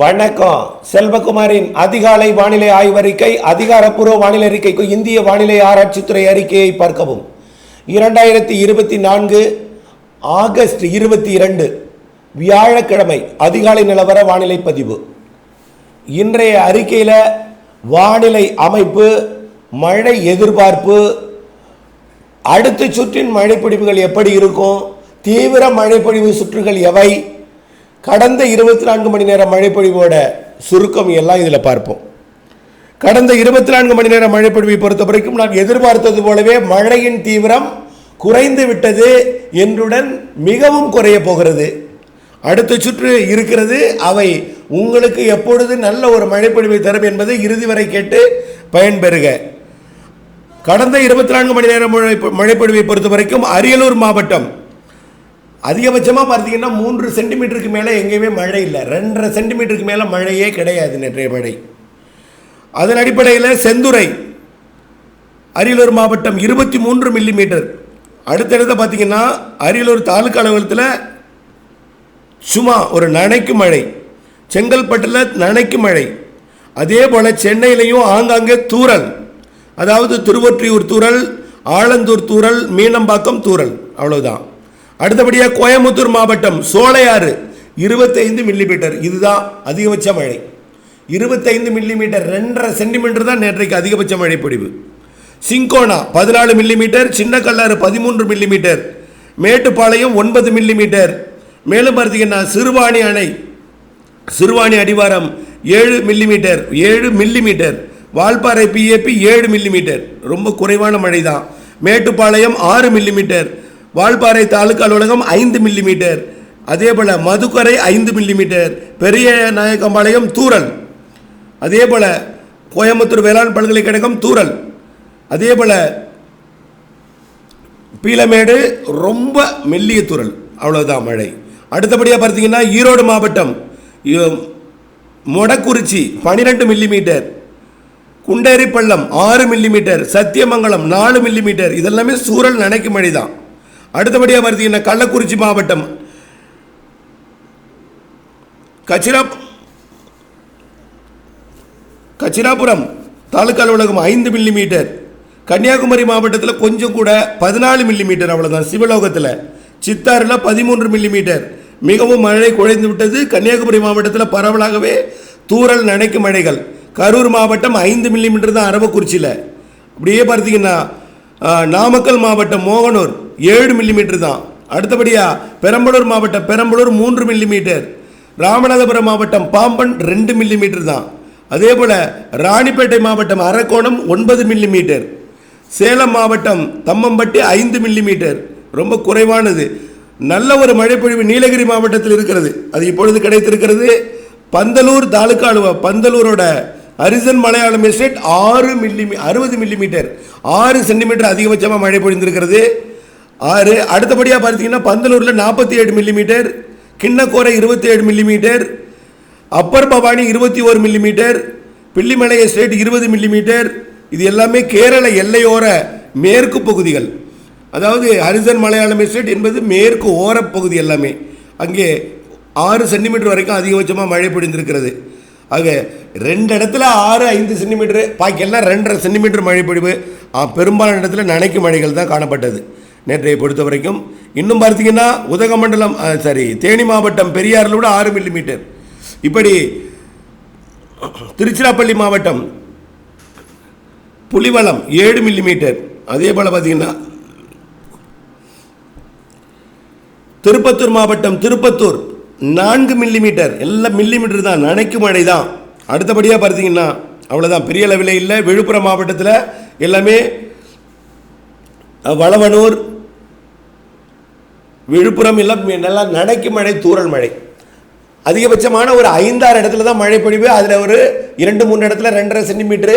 வணக்கம். செல்வகுமாரின் அதிகாலை வானிலை ஆய்வறிக்கை அதிகாரப்பூர்வ வானிலை அறிக்கைக்கு இந்திய வானிலை ஆராய்ச்சித்துறை அறிக்கையை பார்க்கவும். இரண்டாயிரத்தி இருபத்தி நான்கு ஆகஸ்ட் இருபத்தி இரண்டு வியாழக்கிழமை அதிகாலை நிலவர வானிலை பதிவு. இன்றைய அறிக்கையில் வானிலை அமைப்பு மழை எதிர்பார்ப்பு அடுத்த சுற்றின் மழைப்பிடிப்புகள் எப்படி இருக்கும் தீவிர மழைப்பொழிவு சுற்றுகள் எவை கடந்த இருபத்தி நான்கு மணி நேர மழைப்பொழிவோட சுருக்கம் எல்லாம் இதில் பார்ப்போம். கடந்த இருபத்தி நான்கு மணி நேர மழைப்பொழிவை பொறுத்த வரைக்கும் நான் எதிர்பார்த்தது போலவே மழையின் தீவிரம் குறைந்து விட்டது என்றுடன் மிகவும் குறைய போகிறது. அடுத்த சுற்று இருக்கிறது. அவை உங்களுக்கு எப்பொழுது நல்ல ஒரு மழைப்பொழிவை தரும் என்பதை இறுதி வரை கேட்டு பயன்பெறுக. கடந்த இருபத்தி நான்கு மணி நேரம் மழை மழைப்பொழிவை பொறுத்த வரைக்கும் அரியலூர் மாவட்டம் அதிகபட்சமாக பார்த்தீங்கன்னா மூன்று சென்டிமீட்டருக்கு மேலே எங்கேயுமே மழை இல்லை. ரெண்டரை சென்டிமீட்டருக்கு மேலே மழையே கிடையாது நேற்றைய மழை அதன் அடிப்படையில் செந்துறை அரியலூர் மாவட்டம் இருபத்தி மூன்று மில்லிமீட்டர் அடுத்தடுத்து பார்த்தீங்கன்னா அரியலூர் தாலுக்கா அலுவலகத்தில் சும்மா ஒரு நனைக்கு மழை. செங்கல்பட்டில் நனைக்கு மழை. அதே போல் சென்னையிலையும் ஆங்காங்கே தூரல் அதாவது திருவொற்றியூர் தூரல் ஆலந்தூர் தூரல் மீனம்பாக்கம் தூரல் அவ்வளோதான் அடுத்தபடியாக கோயம்புத்தூர் மாவட்டம் சோலையாறு இருபத்தைந்து மில்லிமீட்டர் இதுதான் அதிகபட்ச மழை. இருபத்தைந்து மில்லிமீட்டர் ரெண்டரை சென்டிமீட்டர் தான் நேற்றைக்கு அதிகபட்ச மழை பொழிவு. சிங்கோனா பதினாலு மில்லிமீட்டர் சின்ன கல்லாறு பதிமூன்று மில்லிமீட்டர் மேட்டுப்பாளையம் ஒன்பது மில்லிமீட்டர் மேலும் பார்த்தீங்கன்னா சிறுவாணி அணை சிறுவாணி அடிவாரம் ஏழு மில்லிமீட்டர் ஏழு மில்லிமீட்டர் வால்பாறை பிஏபி ஏழு மில்லிமீட்டர் ரொம்ப குறைவான மழை தான் மேட்டுப்பாளையம் ஆறு மில்லிமீட்டர் வால்பாறை தாலுக்கா அலுவலகம் ஐந்து மில்லிமீட்டர். அதே போல் மதுக்கரை ஐந்து மில்லிமீட்டர். பெரிய நாயக்கம்பாளையம் தூரல். அதே போல் கோயம்புத்தூர் வேளாண் பல்கலைக்கழகம் தூரல். அதே போல் பீலமேடு ரொம்ப மெல்லிய தூரல். அவ்வளோதான் மழை. அடுத்தபடியாக பார்த்தீங்கன்னா ஈரோடு மாவட்டம் மொடக்குறிச்சி பனிரெண்டு மில்லிமீட்டர். குண்டேரி பள்ளம் ஆறு மில்லிமீட்டர். சத்தியமங்கலம் நாலு மில்லிமீட்டர். இதெல்லாமே சூழல் நனைக்கும் மழை தான் அடுத்தபடியாக பார்த்தீங்கன்னா கள்ளக்குறிச்சி மாவட்டம். கச்சிரா கச்சிராபுரம் தாலுக்கா அலுவலகம் ஐந்து மில்லிமீட்டர் கன்னியாகுமரி மாவட்டத்தில் கொஞ்சம் கூட பதினாலு மில்லிமீட்டர் அவ்வளோதான் சிவலோகத்தில். சித்தாரில் பதிமூன்று மில்லிமீட்டர் மிகவும் மழை குறைந்து விட்டது. கன்னியாகுமரி மாவட்டத்தில் பரவலாகவே தூரல் நனைக்கும் மழைகள். கரூர் மாவட்டம் ஐந்து மில்லிமீட்டர் தான் அரவக்குறிச்சியில். அப்படியே பார்த்தீங்கன்னா நாமக்கல் மாவட்டம் மோகனூர் ஏழு மில்லிமீட்டர் தான். அடுத்தபடியாக பெரம்பலூர் மாவட்டம் பெரம்பலூர் மூன்று மில்லிமீட்டர் ராமநாதபுரம் மாவட்டம் பாம்பன் ரெண்டு மில்லிமீட்டர் தான். அதே போல் ராணிப்பேட்டை மாவட்டம் அரக்கோணம் ஒன்பது மில்லிமீட்டர் சேலம் மாவட்டம் தம்மம்பட்டி ஐந்து மில்லிமீட்டர் ரொம்ப குறைவானது. நல்ல ஒரு மழைப்பொழிவு நீலகிரி மாவட்டத்தில் இருக்கிறது. அது இப்பொழுது கிடைத்திருக்கிறது. பந்தலூர் தாலுக்கா அலுவ பந்தலூரோட அரிசன் மலையாளம் எஸ்டேட் ஆறு மில்லி அறுபது மில்லிமீட்டர் ஆறு சென்டிமீட்டர் அதிகபட்சமாக மழை பொழிந்திருக்கிறது. ஆறு அடுத்தபடியாக பார்த்தீங்கன்னா பந்தலூரில் நாற்பத்தி ஏழு மில்லிமீட்டர் கிண்ணக்கோரை இருபத்தி ஏழு மில்லிமீட்டர் அப்பர் பவானி இருபத்தி ஓரு மில்லிமீட்டர் பில்லிமலை எஸ்டேட் இருபது மில்லிமீட்டர் இது எல்லாமே கேரள எல்லையோர மேற்கு பகுதிகள். அதாவது ஹரிசன் மலையாளம் எஸ்டேட் என்பது மேற்கு ஓரப் பகுதி எல்லாமே. அங்கே ஆறு சென்டிமீட்டர் வரைக்கும் அதிகபட்சமாக மழை பொழிந்திருக்கிறது. ஆக ரெண்டு இடத்துல ஆறு ஐந்து சென்டிமீட்டரு பாக்கியெல்லாம் ரெண்டரை சென்டிமீட்டர் மழை பொழிவு. பெரும்பாலான இடத்துல நனைக்கும் மழைகள் தான் காணப்பட்டது. நேற்றையை பொறுத்த வரைக்கும் இன்னும் பார்த்தீங்கன்னா உதகமண்டலம் சரி சாரி தேனி மாவட்டம் பெரியாரில் கூட ஆறு மில்லிமீட்டர். இப்படி திருச்சிராப்பள்ளி மாவட்டம் புலிவளம் ஏழு மில்லிமீட்டர். அதே போல் பார்த்தீங்கன்னா திருப்பத்தூர் மாவட்டம் திருப்பத்தூர் நான்கு மில்லிமீட்டர் எல்லாம் மில்லிமீட்டர் தான். நனைக்கும் மழை தான். அடுத்தபடியாக பார்த்தீங்கன்னா அவ்வளோதான் பெரிய அளவில் இல்லை. விழுப்புரம் மாவட்டத்தில் எல்லாமே வளவனூர் விழுப்புரம் எல்லாம் நல்லா நனைக்கும் மழை தூரல் மழை. அதிகபட்சமான ஒரு ஐந்தாறு இடத்துல தான் மழை பொழிவு. அதில் ஒரு இரண்டு மூணு இடத்துல ரெண்டரை சென்டிமீட்டரு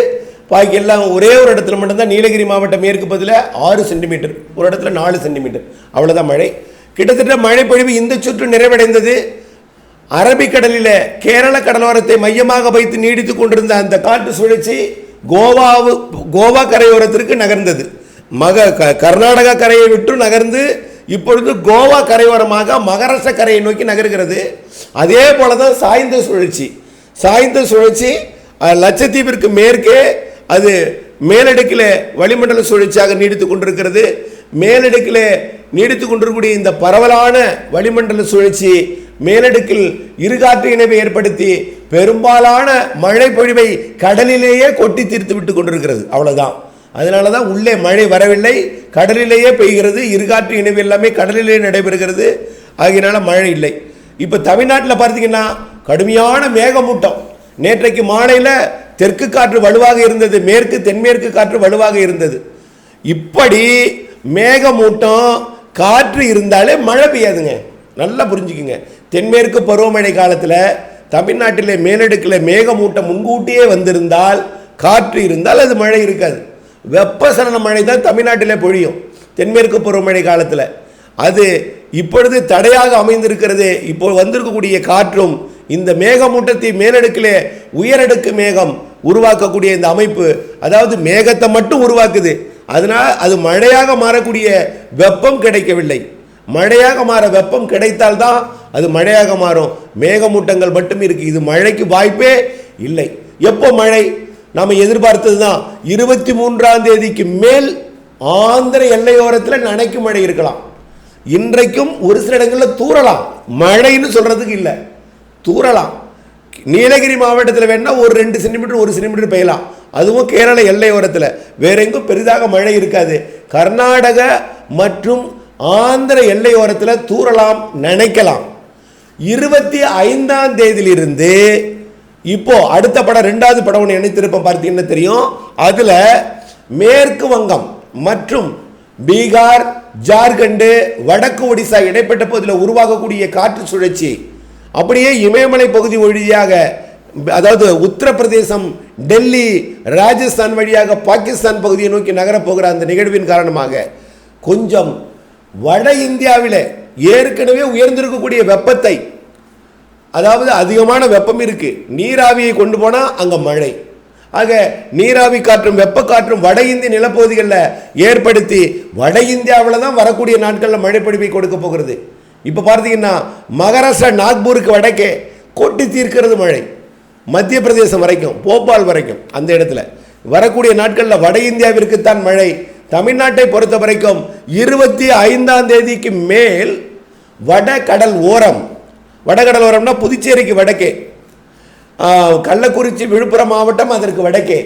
பாக்கி எல்லாம் ஒரே ஒரு இடத்துல மட்டும்தான். நீலகிரி மாவட்டம் மேற்கு பதில் ஆறு சென்டிமீட்டர் ஒரு இடத்துல நாலு சென்டிமீட்டர் அவ்வளோதான் மழை. கிட்டத்தட்ட மழைப்பொழிவு இந்த சுற்று நிறைவடைந்தது. அரபிக்கடலில் கேரள கடலோரத்தை மையமாக வைத்து நீடித்து கொண்டிருந்த அந்த காற்று சுழற்சி கோவாவு கோவா கரையோரத்திற்கு நகர்ந்தது. மக க- கர்நாடகா கரையை விட்டு நகர்ந்து இப்பொழுது கோவா கரையோரமாக மகாராஷ்டிர கரையை நோக்கி நகர்கிறது. அதே போல தான் சாய்ந்த சுழற்சி. சாய்ந்த சுழற்சி லட்சத்தீவிற்கு மேற்கே அது மேலடுக்கில் வளிமண்டல சுழற்சியாக நீடித்து கொண்டிருக்கிறது. மேலடுக்கில் நீடித்து கொண்டிருக்கக்கூடிய இந்த பரவலான வளிமண்டல சுழற்சி மேலடுக்கில் இருகாற்று இணைவை ஏற்படுத்தி பெரும்பாலான மழை பொழிவை கடலிலேயே கொட்டி தீர்த்து விட்டு கொண்டிருக்கிறது. அவ்வளவுதான். அதனால தான் உள்ளே மழை வரவில்லை. கடலிலேயே பெய்கிறது. இருகாற்று இணைவு எல்லாமே கடலிலேயே நடைபெறுகிறது. ஆகியனால மழை இல்லை. இப்போ தமிழ்நாட்டில் பார்த்தீங்கன்னா கடுமையான மேகமூட்டம். நேற்றைக்கு மாலையில் தெற்கு காற்று வலுவாக இருந்தது. மேற்கு தென்மேற்கு காற்று வலுவாக இருந்தது. இப்படி மேகமூட்டம் காற்று இருந்தாலே மழை பெய்யாதுங்க. நல்லா புரிஞ்சுக்குங்க. தென்மேற்கு பருவமழை காலத்தில் தமிழ்நாட்டிலே மேலடுக்கில் மேகமூட்டம் முன்கூட்டியே வந்திருந்தால் காற்று இருந்தால் அது மழை இருக்காது. வெப்பசலன மழை தான் தமிழ்நாட்டிலே பொழியும். தென்மேற்கு பருவமழை காலத்தில். அது இப்பொழுது தடையாக அமைந்திருக்கிறது. இப்போ வந்திருக்கக்கூடிய காற்றும் இந்த மேகமூட்டத்தை மேலடுக்கிலே உயரடுக்கு மேகம் உருவாக்கக்கூடிய இந்த அமைப்பு அதாவது மேகத்தை மட்டும் உருவாக்குது. அதனால் அது மழையாக மாறக்கூடிய வெப்பம் கிடைக்கவில்லை. மழையாக மாற வெப்பம் கிடைத்தால்தான் அது மழையாக மாறும். மேகமூட்டங்கள் மட்டும் இருக்கு. இது மழைக்கு வாய்ப்பே இல்லை. எப்போ மழை? நாம் எதிர்பார்த்தது தான் இருபத்தி மூன்றாம் தேதிக்கு மேல் ஆந்திர எல்லையோரத்தில் நனைக்கும் மழை இருக்கலாம். இன்றைக்கும் ஒரு சில இடங்களில் தூறலாம். மழைன்னு சொல்றதுக்கு இல்லை. தூறலாம். நீலகிரி மாவட்டத்தில் வேணா ஒரு ரெண்டு சென்டிமீட்டர் ஒரு சென்டிமீட்டர் பெய்யலாம். அதுவும் கேரள எல்லையோரத்தில். வேற எங்கும் பெரிதாக மழை இருக்காது. கர்நாடக மற்றும் ஆந்திர எல்லையோரத்தில் தூறலாம் நினைக்கலாம். இருபத்தி ஐந்தாம் தேதியிலிருந்து இப்போ அடுத்த படம் ரெண்டாவது படம் ஒன்று இணைத்திருப்போம் பார்த்தீங்கன்னா தெரியும்? அதில் மேற்கு வங்கம் மற்றும் பீகார் ஜார்க்கண்டு வடக்கு ஒடிசா இடைப்பட்ட பகுதியில் உருவாகக்கூடிய காற்று சுழற்சி. அப்படியே இமயமலை பகுதி வழியாக அதாவது உத்தரப்பிரதேசம் டெல்லி ராஜஸ்தான் வழியாக பாகிஸ்தான் பகுதியை நோக்கி நகரப் போகிற அந்த நிகழ்வின் காரணமாக கொஞ்சம் வட இந்தியாவில் ஏற்கனவே உயர்ந்திருக்கக்கூடிய வெப்பத்தை அதாவது அதிகமான வெப்பம் இருக்கு நீராவியை கொண்டு போனால் அங்கே மழை. ஆக நீராவி காற்றும் வெப்ப காற்றும் வட இந்திய நிலப்பகுதிகளில் ஏற்படுத்தி வட இந்தியாவில் தான் வரக்கூடிய நாட்களில் மழை கொடுக்க போகிறது. இப்போ பார்த்தீங்கன்னா மகாராஷ்டிரா நாக்பூருக்கு வடக்கே கொட்டி தீர்க்கிறது மழை. மத்திய பிரதேசம் வரைக்கும் போபால் வரைக்கும் அந்த இடத்துல. வரக்கூடிய நாட்களில் வட இந்தியாவிற்குத்தான் மழை. தமிழ்நாட்டை பொறுத்த வரைக்கும் இருபத்தி ஐந்தாம் தேதிக்கு மேல் வட கடல் ஓரம். வடகடல் ஓரம்னா புதுச்சேரிக்கு வடக்கே. கள்ளக்குறிச்சி விழுப்புரம் மாவட்டம் அதற்கு வடக்கே.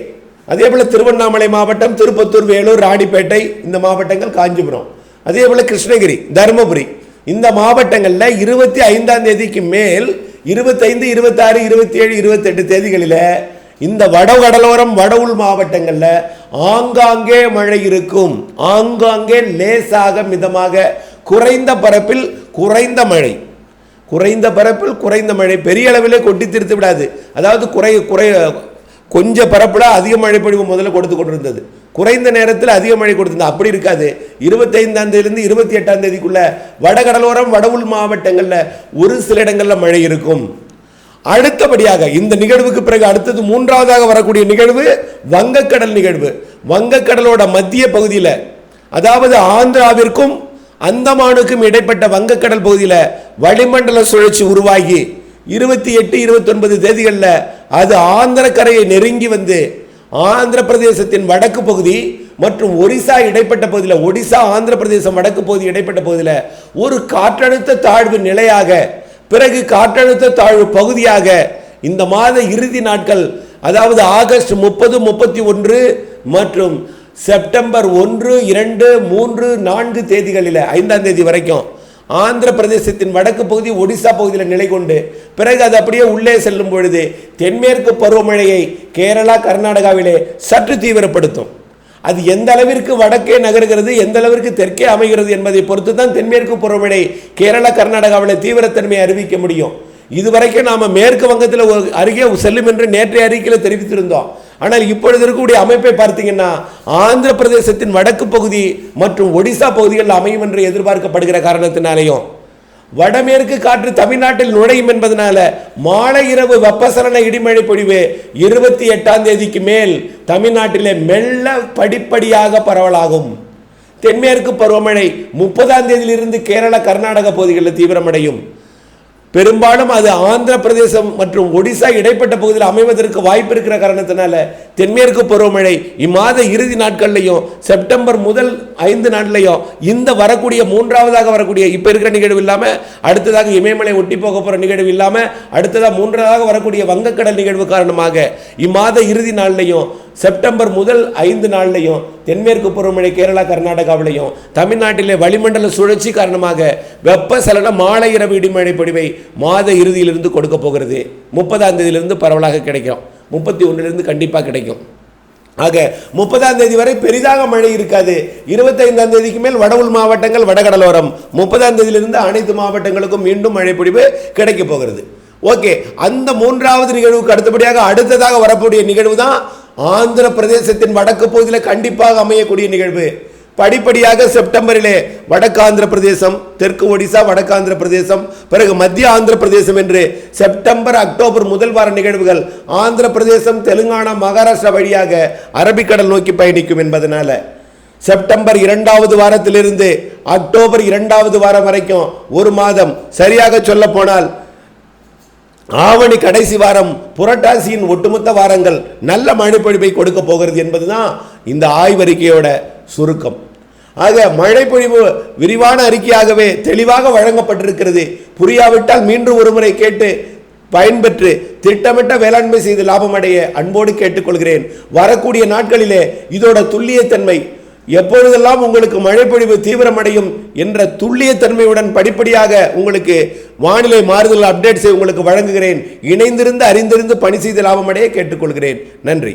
அதே போல் திருவண்ணாமலை மாவட்டம் திருப்பத்தூர் வேலூர் ராணிப்பேட்டை இந்த மாவட்டங்கள் காஞ்சிபுரம். அதே போல் கிருஷ்ணகிரி தருமபுரி. இந்த மாவட்டங்களில் இருபத்தி ஐந்தாம் தேதிக்கு மேல் இருபத்தைந்து இருபத்தாறு இருபத்தி ஏழு இருபத்தெட்டு தேதிகளில் இந்த வடகடலோரம் வட உள் மாவட்டங்களில் ஆங்காங்கே மழை இருக்கும். ஆங்காங்கே லேசாக மிதமாக குறைந்த பரப்பில் குறைந்த மழை. குறைந்த பரப்பில் குறைந்த மழை பெரிய அளவிலே கொட்டி திருத்து விடாது. அதாவது குறை குறை கொஞ்சம் பரப்பில் அதிக மழைப்பொழிவு முதல்ல கொடுத்து கொண்டிருந்தது. குறைந்த நேரத்தில் அதிக மழை கொடுத்திருந்தது. அப்படி இருக்காது. இருபத்தைந்தாம் தேதியிலிருந்து இருபத்தி எட்டாம் தேதிக்குள்ள வடகடலோரம் வட மாவட்டங்களில் ஒரு சில இடங்களில் மழை இருக்கும். அடுத்தபடியாக இந்த நிகழ்வுக்கு பிறகு அடுத்தது மூன்றாவதாக வரக்கூடிய நிகழ்வு வங்கக்கடல் நிகழ்வு. வங்கக்கடலோட மத்திய பகுதியில் அதாவது ஆந்திராவிற்கும் அந்தமானுக்கும் இடைப்பட்ட வங்கக்கடல் பகுதியில் வளிமண்டல சுழற்சி உருவாகி இருபத்தி எட்டு இருபத்தொன்பது தேதிகளில் அது ஆந்திர கரையை நெருங்கி வந்து ஆந்திர பிரதேசத்தின் வடக்கு பகுதி மற்றும் ஒரிசா இடைப்பட்ட பகுதியில் ஒடிசா ஆந்திர பிரதேசம் வடக்கு பகுதி இடைப்பட்ட பகுதியில் ஒரு காற்றழுத்த தாழ்வு நிலையாக பிறகு காற்றழுத்த தாழ்வு பகுதியாக இந்த மாத இறுதி நாட்கள் அதாவது ஆகஸ்ட் முப்பது முப்பத்தி ஒன்று மற்றும் செப்டம்பர் ஒன்று இரண்டு மூன்று நான்கு தேதிகளில் ஐந்தாம் தேதி வரைக்கும் ஆந்திர பிரதேசத்தின் வடக்கு பகுதி ஒடிசா பகுதியில் நிலை கொண்டு பிறகு அது அப்படியே உள்ளே செல்லும் பொழுது தென்மேற்கு பருவமழையை கேரளா கர்நாடகாவிலே சற்று தீவிரப்படுத்தும். அது எந்த அளவிற்கு வடக்கே நகர்கிறது எந்த அளவிற்கு தெற்கே அமைகிறது என்பதை பொறுத்து தான் தென்மேற்கு பருவமழை கேரளா கர்நாடகாவில் தீவிரத்தன்மையை அறிவிக்க முடியும். இதுவரைக்கும் நாம் மேற்கு வங்கத்தில் ஒரு அருகே செல்லும் என்று நேற்றைய அறிக்கையில் தெரிவித்திருந்தோம். ஆனால் இப்பொழுது இருக்கக்கூடிய அமைப்பை பார்த்தீங்கன்னா ஆந்திர பிரதேசத்தின் வடக்கு பகுதி மற்றும் ஒடிசா பகுதிகளில் அமையும் என்று எதிர்பார்க்கப்படுகிற காரணத்தினாலேயும் வடமேற்கு காற்று தமிழ்நாட்டில் நுழையும் என்பதனால மாலை இரவு வெப்பசலன இடிமழை பொழிவு இருபத்தி எட்டாம் தேதிக்கு மேல் தமிழ்நாட்டிலே மெல்ல படிப்படியாக பரவலாகும். தென்மேற்கு பருவமழை முப்பதாம் தேதியிலிருந்து கேரள கர்நாடக பகுதிகளில் தீவிரமடையும். பெரும்பாலும் அது ஆந்திர பிரதேசம் மற்றும் ஒடிசா இடைப்பட்ட பகுதியில் அமைவதற்கு வாய்ப்பு இருக்கிற காரணத்தினால தென்மேற்கு பருவமழை இம்மாத இறுதி நாட்கள்லையும் செப்டம்பர் முதல் ஐந்து நாட்லையும் இந்த வரக்கூடிய மூன்றாவதாக வரக்கூடிய இப்போ இருக்கிற நிகழ்வு இல்லாமல் அடுத்ததாக இமயமலை ஒட்டி போக போகிற நிகழ்வு இல்லாமல் அடுத்ததாக மூன்றாவதாக வரக்கூடிய வங்கக்கடல் நிகழ்வு காரணமாக இம்மாத இறுதி நாள்லையும் செப்டம்பர் முதல் ஐந்து நாள்லையும் தென்மேற்கு பருவமழை கேரளா கர்நாடகாவிலையும் தமிழ்நாட்டிலே வளிமண்டல சுழற்சி காரணமாக வெப்பசலன மாலை இரவு இடிமழை பொடிவை மாத இறுதியிலிருந்து கொடுக்க போகிறது. முப்பதாம் தேதியிலிருந்து பரவலாக கிடைக்கும். முப்பத்தி ஒன்றுலேருந்து கண்டிப்பாக கிடைக்கும். ஆக முப்பதாம் தேதி வரை பெரிதாக மழை இருக்காது. இருபத்தைந்தாம் தேதிக்கு மேல் வட உள் மாவட்டங்கள் வடகடலோரம். முப்பதாம் தேதியிலிருந்து அனைத்து மாவட்டங்களுக்கும் மீண்டும் மழை பொழிவு கிடைக்க போகிறது. ஓகே அந்த மூன்றாவது நிகழ்வுக்கு அடுத்தபடியாக அடுத்ததாக வரக்கூடிய நிகழ்வு தான் ஆந்திர பிரதேசத்தின் வடக்கு பகுதியில் கண்டிப்பாக அமையக்கூடிய நிகழ்வு. படிப்படியாக செப்டம்பரிலே வடக்கு ஆந்திர பிரதேசம் தெற்கு ஒடிசா வடக்கு ஆந்திர பிரதேசம் பிறகு மத்திய ஆந்திர பிரதேசம் என்று செப்டம்பர் அக்டோபர் முதல் வார நிகழ்வுகள் ஆந்திர பிரதேசம் தெலுங்கானா மகாராஷ்டிரா வழியாக அரபிக்கடல் நோக்கி பயணிக்கும் என்பதனால. செப்டம்பர் இரண்டாவது வாரத்திலிருந்து அக்டோபர் இரண்டாவது வாரம் வரைக்கும் ஒரு மாதம் சரியாக சொல்ல போனால் ஆவணி கடைசி வாரம் புரட்டாசியின் ஒட்டுமொத்த வாரங்கள் நல்ல மழைப்பொழிவை கொடுக்க போகிறது என்பதுதான் இந்த ஆய்வறிக்கையோட சுருக்கம். ஆக மழைப்பொழிவு விரிவான அறிக்கையாகவே தெளிவாக வழங்கப்பட்டிருக்கிறது. புரியாவிட்டால் மீண்டும் ஒருமுறை கேட்டு பயன்பெற்று திட்டமிட்ட வேளாண்மை செய்து லாபம் அடைய அன்போடு கேட்டுக்கொள்கிறேன். வரக்கூடிய நாட்களிலே இதோட துல்லியத்தன்மை எப்பொழுதெல்லாம் உங்களுக்கு மழைப்பொழிவு தீவிரமடையும் என்ற துல்லியத்தன்மையுடன் படிப்படியாக உங்களுக்கு வானிலை மாறுதல் அப்டேட்ஸை உங்களுக்கு வழங்குகிறேன். இணைந்திருந்து அறிந்திருந்து பணி செய்து லாபமடைய கேட்டுக்கொள்கிறேன். நன்றி.